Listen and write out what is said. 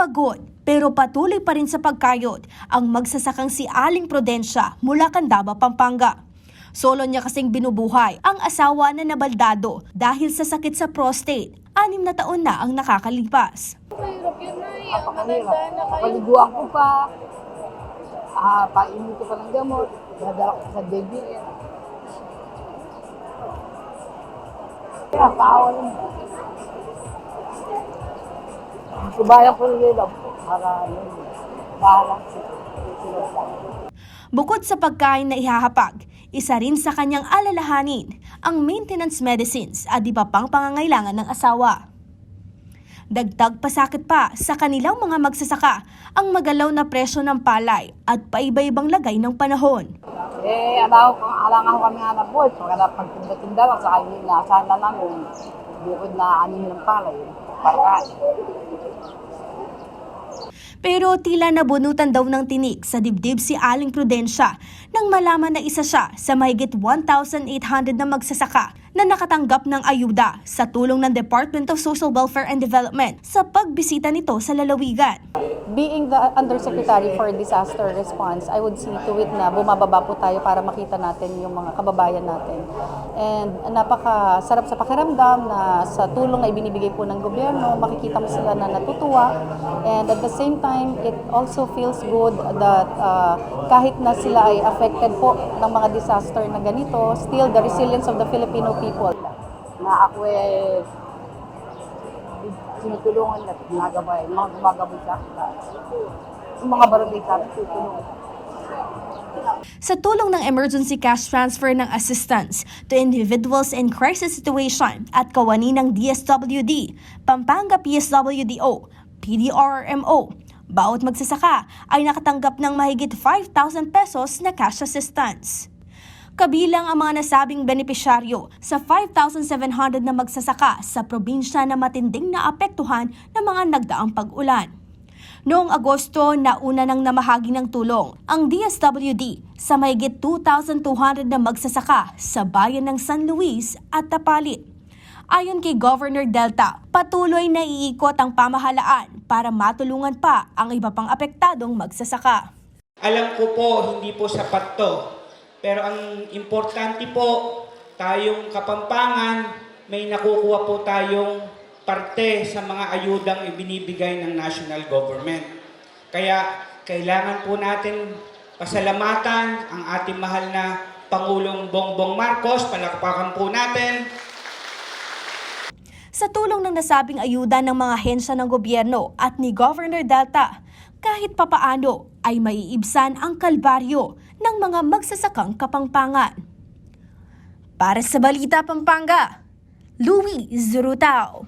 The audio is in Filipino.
Pagod pero patuloy pa rin sa pagkayod ang magsasakang si Aling Prudencia mula Candaba, Pampanga. Solo niya kasing binubuhay ang asawa na nabaldado dahil sa sakit sa prostate. Anim na taon na ang nakakalipas. Mahirap yun na eh. Napakanira. Matanda na kayo. Paliguan ko pa. Ah, painom ko pa ng gamot. Nadala ko sa JBL. Kaya mo. Subayan ko rin lang para yun. Bahala sila. Sila sa Bukod sa pagkain na ihahapag, isa rin sa kanyang alalahanin ang maintenance medicines at iba pang pangangailangan ng asawa. Dagdag pasakit pa sa kanilang mga magsasaka ang magalaw na presyo ng palay at paiba-ibang lagay ng panahon. Eh, alaw ko, alangan ko kami hanap boy. So, kaya pagtinda-tinda lang, sa kanya inaasahan na namin. Bukod na anin ng palay. Para Pero tila nabunutan daw ng tinik sa dibdib si Aling Prudencia nang malaman na isa siya sa mahigit 1,800 na magsasaka na nakatanggap ng ayuda sa tulong ng Department of Social Welfare and Development sa pagbisita nito sa lalawigan. Being the Undersecretary for Disaster Response, I would see to it na bumababa po tayo para makita natin yung mga kababayan natin. And napaka-sarap sa pakiramdam na sa tulong na ibinibigay po ng gobyerno, makikita mo sila na natutuwa. And at the same time, it also feels good that uh, kahit na sila ay affected po ng mga disaster na ganito, still the resilience of the Filipino people na ako eh sinutulungan at ginagabay, mga gumagabay sa akin. Yung mga barangay sa akin, tutulungan. Sa tulong ng emergency cash transfer ng assistance to individuals in crisis situation at kawani ng DSWD, Pampanga PSWDO, PDRMO, bawat magsasaka ay nakatanggap ng mahigit 5,000 pesos na cash assistance. Kabilang ang mga nasabing benepisyaryo sa 5,700 na magsasaka sa probinsya na matinding naapektuhan ng mga nagdaang pag-ulan. Noong Agosto, nauna nang namahagi ng tulong ang DSWD sa mahigit 2,200 na magsasaka sa bayan ng San Luis at Tapalit. Ayon kay Governor Delta, patuloy na iikot ang pamahalaan para matulungan pa ang iba pang apektadong magsasaka. Alam ko po, hindi po sapat to. Pero ang importante po, tayong kapampangan, may nakukuha po tayong parte sa mga ayudang ibinibigay ng national government. Kaya kailangan po natin pasalamatan ang ating mahal na Pangulong Bongbong Marcos. Palakpakan po natin. Sa tulong ng nasabing ayuda ng mga hensya ng gobyerno at ni Governor Delta, kahit papaano ay maiibsan ang kalbaryo ng mga magsasakang kapangpangan. Para sa Balita Pampanga, Louis Zurutao.